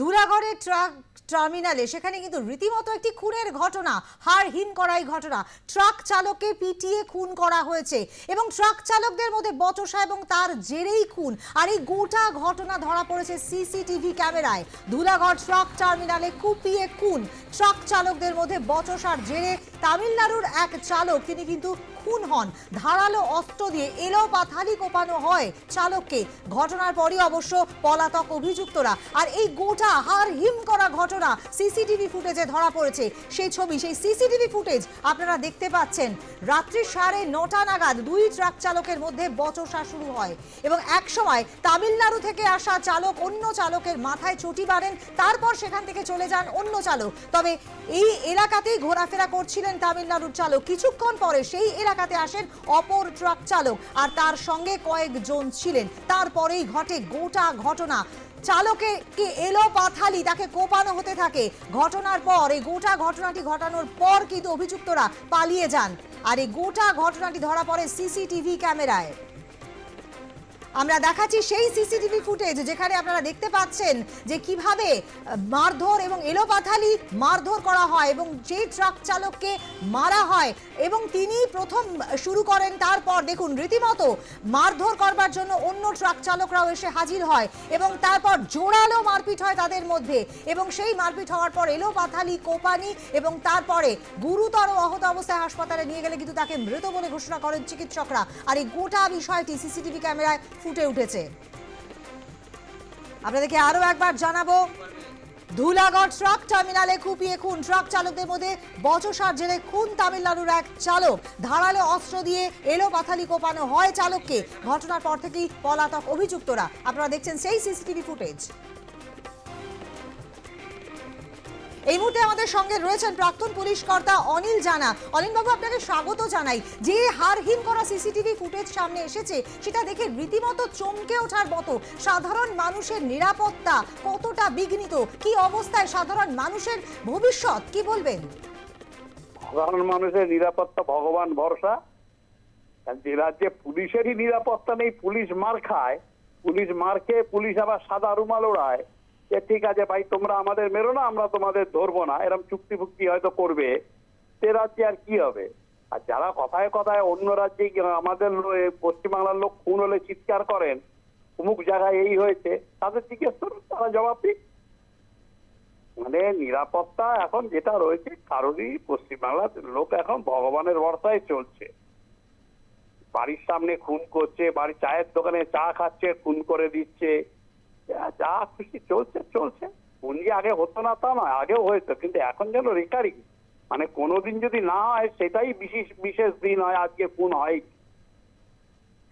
ধুলাগড়ের truck টার্মিনালে, সেখানে কিন্তু রীতিমতো একটি খুনের ঘটনা হার হিম করাই ঘটনা। ট্রাক চালককে পিটিয়ে খুন করা হয়েছে এবং ট্রাক চালকদের মধ্যে বচসা এবং তার জেরেই খুন। আর এই গোটা ঘটনা ধরা পড়েছে সিসিটিভি ক্যামেরায়। ধুলাগড় ট্রাক টার্মিনালে কুপিয়ে খুন। ট্রাক চালকদের মধ্যে বচসার জেরে তামিলনাড়ুর এক চালক, তিনি কিন্তু খুন হন। ধারালো অস্ত্র দিয়ে এলো পাথালি কোপানো হয় চালককে। ঘটনার পরই অবশ্য পলাতক অভিযুক্তরা। আর এই গোটা হার হিম করা ঘটনা সিসিটিভি ফুটেজে ধরা পড়েছে। সেই ছবি, সেই সিসিটিভি ফুটেজ আপনারা দেখতে পাচ্ছেন। রাত্রি সাড়ে নটা নাগাদ দুই ট্রাক চালকের মধ্যে বচসা শুরু হয় এবং এক সময় তামিলনাড়ু থেকে আসা চালক অন্য চালকের মাথায় চটি মারেন তারপর সেখান থেকে চলে যান অন্য চালক। তবে এই এলাকাতেই ঘোরাফেরা করছিলেন তামিলনাড়ুর চালক। কিছুক্ষণ পরে সেই এলাকাতে আসেন অপর ট্রাক চালক আর তার সঙ্গে কয়েকজন ছিলেন। তারপরেই ঘটে গোটা ঘটনা। চালকে কে এলো পাথালি, তাকে কোপানো হতে থাকে। ঘটনার পর, এই গোটা ঘটনাটি ঘটানোর পর কিন্তু অভিযুক্তরা পালিয়ে যান। আর এই গোটা ঘটনাটি ধরা পড়ে সিসিটিভি ক্যামেরায়। আমরা দেখাচ্ছি সেই সিসিটিভি ফুটেজ যেখানে আপনারা দেখতে পাচ্ছেন যে কীভাবে মারধর এবং এলোপাথালি মারধর করা হয় এবং যে ট্রাক চালককে মারা হয় এবং তিনি প্রথম শুরু করেন তারপর দেখুন রীতিমতো মারধর করবার জন্য অন্য ট্রাক চালকরাও এসে হাজির হয় এবং তারপর জোরালো মারপিট হয় তাদের মধ্যে এবং সেই মারপিট হওয়ার পর এলোপাথালি, কোপানি এবং তারপরে গুরুতর আহত অবস্থায় হাসপাতালে নিয়ে গেলে কিন্তু তাকে মৃত বলে ঘোষণা করেন চিকিৎসকরা। আর এই গোটা বিষয়টি সিসিটিভি ক্যামেরায় ফুটে উঠেছে। আপনাদেরকে আরও একবার জানাব, ধুলাগড় ট্রাক টার্মিনালে কুপিয়ে খুন। ট্রাক চালকদের মধ্যে বচসার জেলে খুন তামিলনাড়ুর এক চালক। ধারালো অস্ত্র দিয়ে এলো পাথালি কোপানো হয় চালককে। ঘটনার পর থেকেই পলাতক অভিযুক্তরা। আপনারা দেখছেন সেই সিসিটিভি ফুটেজ। এই মুহূর্তে আমাদের সঙ্গে রয়েছেন প্রাক্তন পুলিশ কর্তা অনিল জানা। অনিল বাবু, আপনাকে স্বাগত জানাই। যে হারহীন করা সিসিটিভি ফুটেজ সামনে এসেছে, সেটা দেখে রীতিমতো চমকে ওঠার মতো সাধারণ মানুষের নিরাপত্তা কতটা বিঘ্নিত? কি অবস্থায় সাধারণ মানুষের ভবিষ্যৎ? কি বলবেন? সাধারণ মানুষের নিরাপত্তা ভগবান ভরসা। যে রাজ্যে পুলিশেরই নিরাপত্তা নেই, পুলিশ মার খায়। পুলিশ মার খেয়ে পুলিশ আবার সাদা রুমাল ওড়ায় যে, ঠিক আছে ভাই, তোমরা আমাদের মেরো না, আমরা তোমাদের ধরবো না। এরকম চুক্তি ফুক্তি হয়তো করবে। সে রাজ্যে আর কি হবে? আর যারা কথায় কথায় অন্য রাজ্যে আমাদের পশ্চিমবাংলার লোক খুন হলে চিৎকার করেন, অমুক জায়গায় এই হয়েছে, তাদের জিজ্ঞেস করুন, তারা জবাব দিক। মানে নিরাপত্তা এখন যেটা রয়েছে কারোরই পশ্চিমবাংলার লোক এখন ভগবানের ভরসায় চলছে। বাড়ির সামনে খুন করছে, বাড়ির চায়ের দোকানে চা খাচ্ছে, খুন করে দিচ্ছে। যা- খুশি, চলছে চলছে। যে আগে হতো না তা নয়, আগেও হয়েছে, কিন্তু এখন যেন রেকারিং মানে কোনোদিন যদি না হয়, সেটাই বিশেষ বিশেষ দিন হয়, আজকে কোন হয়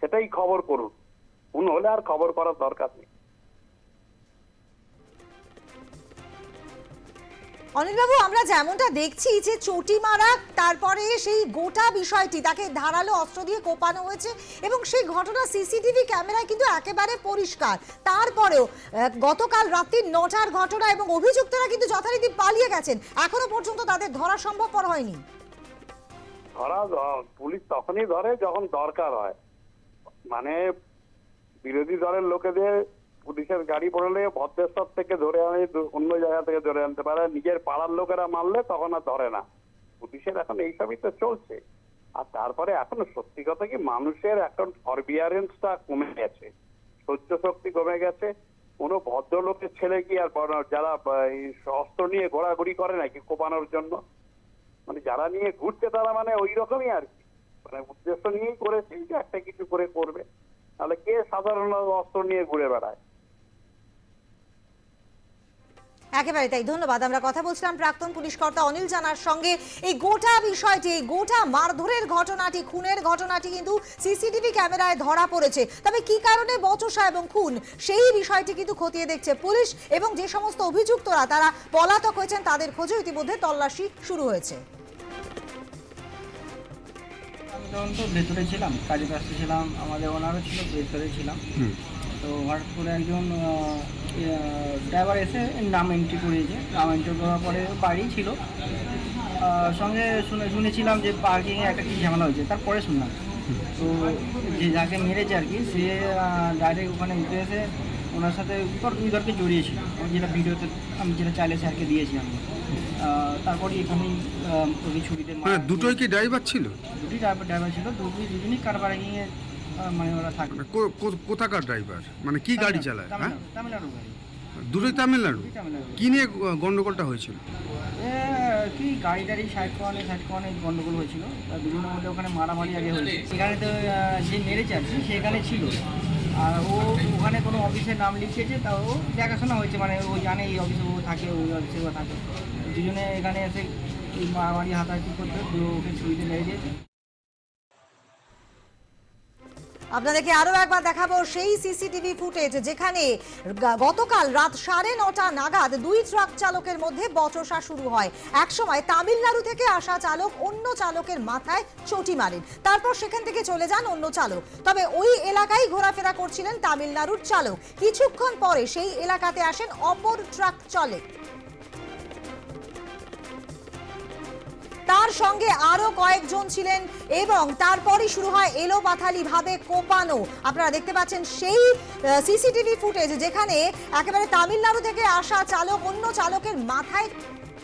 সেটাই খবর করুন। কোন হলে আর খবর করার দরকার নেই। অনিলবাবু, আমরা যেমনটা দেখছি যে চটি মারা, তারপরে সেই গোটা বিষয়টি, তাকে ধারালো অস্ত্র দিয়ে কোপানো হয়েছে এবং সেই ঘটনা সিসিটিভি ক্যামেরায় কিন্তু একেবারে পরিষ্কার। তারপরেও গতকাল রাত্রি নটার ঘটনা এবং অভিযুক্তরা কিন্তু যথারীতি পালিয়ে গেছেন। এখনও পর্যন্ত তাদের ধরা সম্ভবপর হয়নি। ধরা পুলিশ তখনই ধরে যখন দরকার হয়। মানে বিরোধী দলের লোকেদের পুলিশের গাড়ি পড়লে ভদ্রেশ্বর থেকে ধরে আনে, অন্য জায়গা থেকে ধরে আনতে পারে। নিজের পাড়ার লোকেরা মারলে তখন আর ধরে না। পুলিশের এখন এইসবই তো চলছে। আর তারপরে এখন সত্যি কথা কি, মানুষের এখন ফরবিয়ারেন্সটা কমে গেছে। সহ্য শক্তি কমে গেছে। কোনো ভদ্রলোকের ছেলে কি আর যারা অস্ত্র নিয়ে ঘোরাঘুরি করে নাকি কোপানোর জন্য? মানে যারা নিয়ে ঘুরছে তারা মানে ওই রকমই আর কি। মানে উদ্দেশ্য নিয়েই করেছে যে একটা কিছু করে করবে। তাহলে কে সাধারণ অস্ত্র নিয়ে ঘুরে বেড়ায়? একেবারে তাই ধন্যবাদ। আমরা কথা বলছিলাম প্রাক্তন পুলিশ কর্তা অনিল জানার সঙ্গে। এই গোটা বিষয়টি এই গোটা মারধরের ঘটনাটি খুনের ঘটনাটি কিন্তু সিসিটিভি ক্যামেরায় ধরা পড়েছে। তবে কি কারণে বচসা এবং খুন সেই বিষয়টি কিন্তু খতিয়ে দেখছে পুলিশ এবং যে সমস্ত অভিযুক্তরা তারা পলাতক হয়েছেন তাদের খোঁজে ইতিমধ্যে তল্লাশি শুরু হয়েছে। আমি তখন তো ভেতরে ছিলাম কাজে ব্যস্ত ছিলাম আমাদের ওনারও ছিল ভেতরে ছিলাম। তো হঠাৎ করে একজন ড্রাইভার এসে নাম এন্ট্রি করিয়েছে নাম এন্ট্রি করার পরে বাড়ি ছিল। সঙ্গে শুনে শুনেছিলাম যে পার্কিংয়ে একটা কি ঝামেলা হয়েছে। তারপরে শুনলাম। তো যে যাকে মেরেছে আর কি সে ডাইরেক্ট ওখানে উঠে এসে ওনার সাথে বিতর্কে জড়িয়েছিল। আমি যেটা ভিডিওতে আমি যেটা চাইলে স্যারকে দিয়েছি আমি তারপরে এখানেই ওকে ছুরিতে মানে দুটোই কি ড্রাইভার ছিল? দুটি ড্রাইভার ড্রাইভার ছিল। দুটি দুজনই কারবার গিয়ে মানে ওরা থাকে মানে কো- কো- কোথাকার ড্রাইভার মানে কি গাড়ি চালায় হ্যাঁ? তামিলনাড়ু তামিলনাড়ু গাড়ি। দুটোই তামিলনাড়ু? দুটি তামিলনাড়ু। কি নিয়ে গ- গন্ডগোলটা হয়েছিল? এ, কি গাড়ি টাড়ি সাইড করানে সাইড করানে গন্ডগোল হয়েছিল। তা দুজনের মধ্যে ওখানে মারামারি আগে হয়েছে। সেখানে তো আহ, যে মেরেছে আর কি সেখানে ছিল। আর ও ওখানে কোনো অফিসের নাম লিখিয়েছে তা ও দেখাশোনা হয়েছে মানে ও জানে এই অফিসে ও থাকে ওই অফিসে ও থাকে। দুজনে এখানে এসে এই মারামারি হাতাহাতি করতে ওকে ছুরিতে মেরে দিয়েছে। আপনাদেরকে আরও একবার দেখাবো সেই সিসিটিভি ফুটেজ যেখানে গতকাল রাত সাড়ে নটা নাগাদ দুই ট্রাক চালকের মধ্যে বচসা শুরু হয়। একসময় তামিলনাড়ু থেকে আসা চালক অন্য চালকের মাথায় চটি মারেন। তারপর সেখান থেকে চলে যান অন্য চালক। তবে ওই এলাকায় ঘোরাফেরা করছিলেন তামিলনাড়ুর চালক। কিছুক্ষণ পরে সেই এলাকাতে আসেন অপর ট্রাক চালক। তার সঙ্গে আরও কয়েকজন ছিলেন এবং তারপরই শুরু হয় এলোপাথালি ভাবে কোপানো। আপনারা দেখতে পাচ্ছেন সেই সিসিটিভি ফুটেজ যেখানে একেবারে তামিলনাড়ু থেকে আসা চালক, অন্য চালকের মাথায়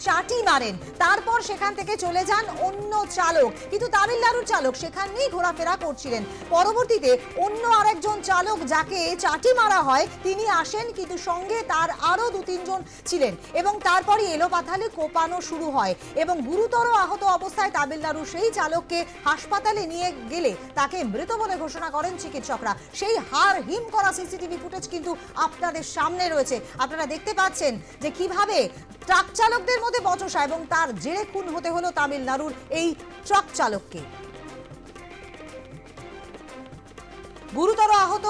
চাটি মারেন। তারপর সেখান থেকে চলে যান অন্য চালক। কিন্তু তামিলনাড়ুর চালক সেখানেই ঘোরাফেরা করছিলেন। পরবর্তীতে অন্য আরেকজন চালক যাকে চাটি মারা হয়, তিনি আসেন কিন্তু সঙ্গে তার আরও দু তিনজন ছিলেন এবং তারপরই এলোপাথালি কোপানো শুরু হয় এবং গুরুতর আহত অবস্থায় তামিলনাড়ুর সেই চালককে হাসপাতালে নিয়ে গেলে তাকে মৃত বলে ঘোষণা করেন চিকিৎসকরা। সেই হার হিম করা সিসিটিভি ফুটেজ কিন্তু আপনাদের সামনে রয়েছে। আপনারা দেখতে পাচ্ছেন যে কীভাবে ট্রাক চালকদের মধ্যে বচসা এবং তার জেরে খুন হতে হলো তামিলনাড়ুর এই ট্রাক চালককে। গুরুতর আহত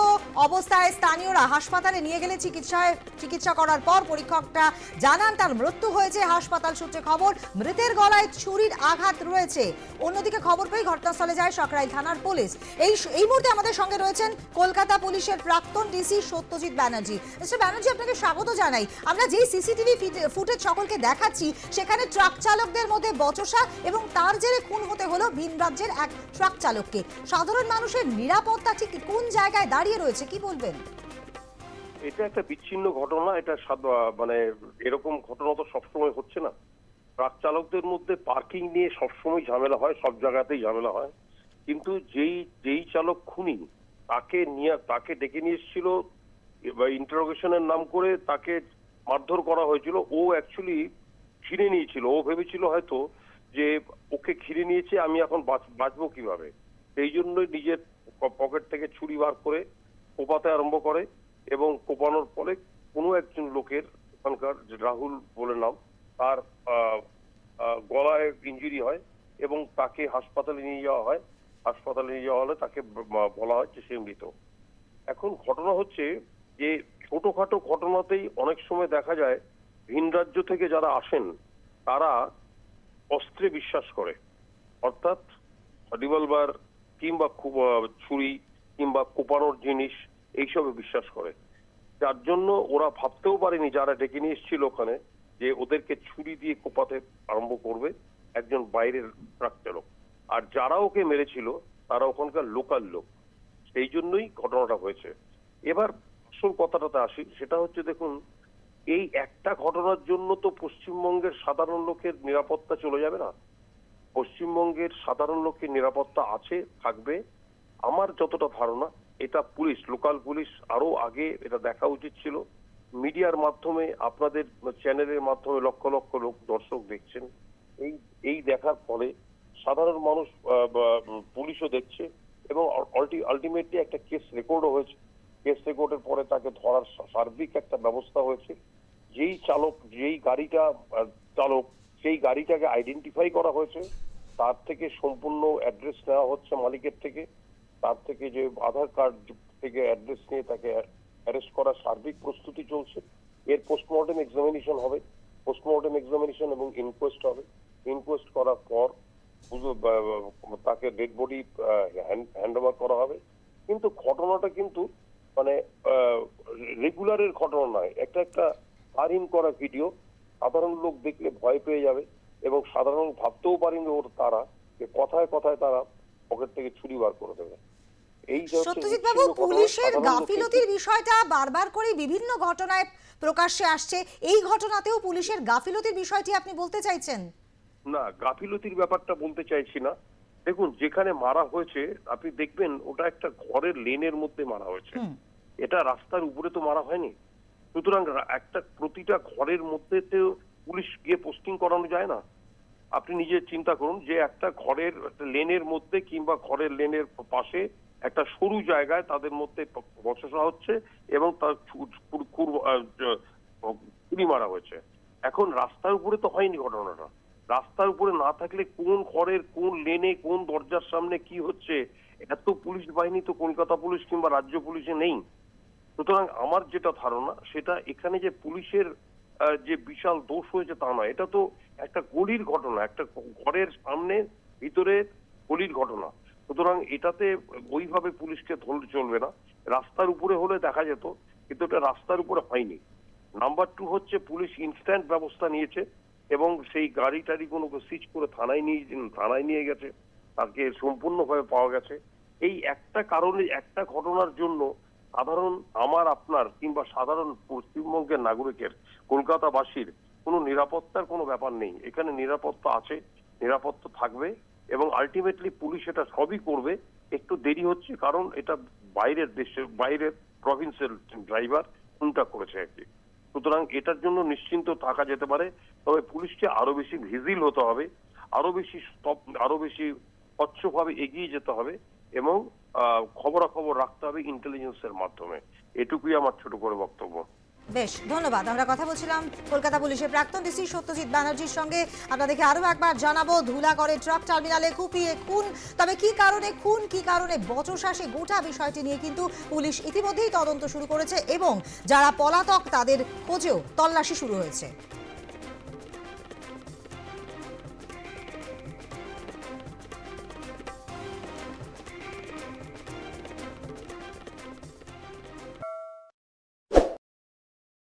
অবস্থায় স্থানীয়রা হাসপাতালে নিয়ে গেলে চিকিৎসায় চিকিৎসা করার পর পরীক্ষকরা জানান তার মৃত্যু হয়েছে হাসপাতাল সূত্রে খবর। মৃতের গলায় ছুরির আঘাত রয়েছে। অন্যদিকে খবর পেয়ে ঘটনাস্থলে যায় সকরাইল থানার পুলিশ। এই এই মুহূর্তে আমাদের সঙ্গে রয়েছেন কলকাতা পুলিশের প্রাক্তন ডিসি সত্যজিৎ ব্যানার্জি। মিস্টার ব্যানার্জি, আপনাকে স্বাগত জানাই। আমরা যেই সিসিটিভি ফুটেজ সকলকে দেখাচ্ছি, সেখানে ট্রাক চালকদের মধ্যে বচসা এবং তার জেরে খুন হতে হলো ভিন রাজ্যের এক ট্রাক চালককে। সাধারণ মানুষের নিরাপত্তা ঠিক কোন জায়গায় দাঁড়িয়ে রয়েছে? কি বলবেন? এটা একটা বিচ্ছিন্ন ঘটনা। এটা মানে এরকম ঘটনা তো সবসময় হচ্ছে না। ট্রাক চালকদের মধ্যে পার্কিং নিয়ে সবসময় ঝামেলা হয়, সব জায়গাতেই ঝামেলা হয়। কিন্তু যেই যেই চালক খুনি, তাকে নিয়ে, তাকে ডেকে নিয়ে এসেছিল ইন্টারোগেশনের নাম করে তাকে মারধর করা হয়েছিল। ও অ্যাকচুয়ালি ঘিরে নিয়েছিল। ও ভেবেছিল হয়তো যে ওকে ঘিরে নিয়েছে, আমি এখন বাঁচ- বাঁচবো কীভাবে? সেই জন্যই নিজের পকেট থেকে ছুরি বার করে কোপাতে আরম্ভ করে এবং কোপানোর পরে কোনো একজন লোকের ওখানকার রাহুল বলে নাম তার গলায় ইঞ্জুরি হয় এবং তাকে হাসপাতালে নিয়ে যাওয়া হয়। হাসপাতালে নিয়ে যাওয়া হলে তাকে বলা হয় যে সে মৃত। এখন ঘটনা হচ্ছে যে ছোটখাটো ঘটনাতেই অনেক সময় দেখা যায়, ভিন রাজ্য থেকে যারা আসেন, তারা অস্ত্রে বিশ্বাস করে। অর্থাৎ রিভলভার কিংবা ছুরি কিংবা কোপানোর জিনিস, এইসবে বিশ্বাস করে। যার জন্য ওরা ভাবতেও পারেনি, যারা ডেকে নিয়ে এসেছিল ওখানে, যে ওদেরকে ছুরি দিয়ে কোপাতে আরম্ভ করবে একজন বাইরের ট্রাক চালক আর যারা ওকে মেরেছিল, তারা ওখানকার লোকাল লোক। সেই জন্যই ঘটনাটা হয়েছে। এবার আসল কথাটাতে আসি, সেটা হচ্ছে দেখুন, এই একটা ঘটনার জন্য তো পশ্চিমবঙ্গের সাধারণ লোকের নিরাপত্তা চলে যাবে না? পশ্চিমবঙ্গের সাধারণ লোকের নিরাপত্তা আছে, থাকবে। আমার যতটা ধারণা, এটা পুলিশ, লোকাল পুলিশ আরও আগে এটা দেখা উচিত ছিল। মিডিয়ার মাধ্যমে, আপনাদের চ্যানেলের মাধ্যমে লক্ষ লক্ষ লোক, দর্শক দেখছেন। এই এই দেখার ফলে সাধারণ মানুষ পুলিশও দেখছে এবং আলটিমেটলি একটা কেস রেকর্ডও হয়েছে। কেস রেকর্ডের পরে তাকে ধরার সার্বিক একটা ব্যবস্থা হয়েছে। যেই চালক, যেই গাড়িটা চালক, সেই গাড়িটাকে আইডেন্টিফাই করা হয়েছে। তার থেকে সম্পূর্ণ অ্যাড্রেস নেওয়া হচ্ছে মালিকের থেকে। তার থেকে যে আধার কার্ড থেকে অ্যাড্রেস নিয়ে তাকে অ্যারেস্ট করার সার্বিক প্রস্তুতি চলছে। এর পোস্টমর্টেম এক্সামিনেশন হবে। পোস্টমর্টেম এক্সামিনেশন এবং ইনকোয়েস্ট হবে। ইনকোয়েস্ট করার পর তাকে ডেড বডি হ্যান্ড ওভার করা হবে। কিন্তু ঘটনাটা কিন্তু মানে রেগুলারের ঘটনা নয়। একটা একটা আরিন করা ভিডিও সাধারণ লোক দেখলে ভয় পেয়ে যাবে। এবং সাধারণ ভাবতেও পারেনি ওর তারা যে কথায় কথায় তারা পকেট থেকে ছুরি বার করে দেবে। সত্যজিৎ বাবু পুলিশের গাফিলতির বিষয়টা বারবার করে বিভিন্ন ঘটনায় প্রকাশ্যে আসছে। এই ঘটনাতেও পুলিশের গাফিলতির বিষয়টি আপনি বলতে চাইছেন? না গাফিলতির ব্যাপারটা বলতে চাইছি না। দেখুন যেখানে মারা হয়েছে আপনি দেখবেন ওটা একটা ঘরের লেনের মধ্যে মারা হয়েছে। এটা রাস্তার উপরে তো মারা হয়নি। সুতরাং একটা প্রতিটা ঘরের মধ্যে তো পুলিশ গিয়ে পোস্টিং করানো যায় না। আপনি নিজে চিন্তা করুন যে একটা ঘরের লেনের মধ্যে কিংবা ঘরের লেনের পাশে একটা সরু জায়গায় তাদের মধ্যে বচসা হচ্ছে এবং তার ছু- ছু- খুর- আহ, জ- গুলি মারা হয়েছে। এখন রাস্তার উপরে তো হয়নি ঘটনাটা। রাস্তার উপরে না থাকলে কোন ঘরের কোন লেনে কোন দরজার সামনে কি হচ্ছে এত পুলিশ বাহিনী তো কলকাতা পুলিশ কিংবা রাজ্য পুলিশে নেই। সুতরাং আমার যেটা ধারণা সেটা এখানে যে পুলিশের যে বিশাল দোষ হয়েছে তা নয়। এটা তো একটা গলির ঘটনা, একটা ঘরের সামনে, ভিতরে গলির ঘটনা। সুতরাং এটাতে ওইভাবে পুলিশকে চলবে না। রাস্তার উপরে হলে দেখা যেত, কিন্তু এটা রাস্তার উপরে হয়নি। নাম্বার টু হচ্ছে পুলিশ ইনস্ট্যান্ট ব্যবস্থা নিয়েছে এবং সেই গাড়ি টাড়ি কোনো সিজ করে থানায় নিয়ে থানায় নিয়ে গেছে। তাকে সম্পূর্ণভাবে পাওয়া গেছে। এই একটা কারণে, একটা ঘটনার জন্য সাধারণ আমার, আপনার কিংবা সাধারণ পশ্চিমবঙ্গের নাগরিকের, কলকাতাবাসীর কোনো নিরাপত্তার কোনো ব্যাপার নেই। এখানে নিরাপত্তা আছে, নিরাপত্তা থাকবে এবং আলটিমেটলি পুলিশ এটা সবই করবে। একটু দেরি হচ্ছে কারণ এটা বাইরের দেশের বাইরের প্রভিন্সের ড্রাইভার কোনটা করেছে আর কি। সুতরাং এটার জন্য নিশ্চিন্ত থাকা যেতে পারে। তবে পুলিশকে আরও বেশি ভিজিল হতে হবে, আরও বেশি আরও বেশি স্বচ্ছভাবে এগিয়ে যেতে হবে। এবং খবরাখবর রাখতে হবে ইন্টেলিজেন্সের মাধ্যমে। এটুকুই আমার ছোট করে বক্তব্য। বেশ, ধন্যবাদ। আমরা কথা বলছিলাম কলকাতা পুলিশের প্রাক্তন ডিসি সত্যজিৎ ব্যানার্জির সঙ্গে। আপনাদেরকে আরও একবার জানাব ধুলা করে ট্রাক টার্মিনালে কুপিয়ে খুন। তবে কি কারণে খুন, কি কারণে বচসা সে গোটা বিষয়টি নিয়ে কিন্তু পুলিশ ইতিমধ্যেই তদন্ত শুরু করেছে এবং যারা পলাতক তাদের খোঁজেও তল্লাশি শুরু হয়েছে।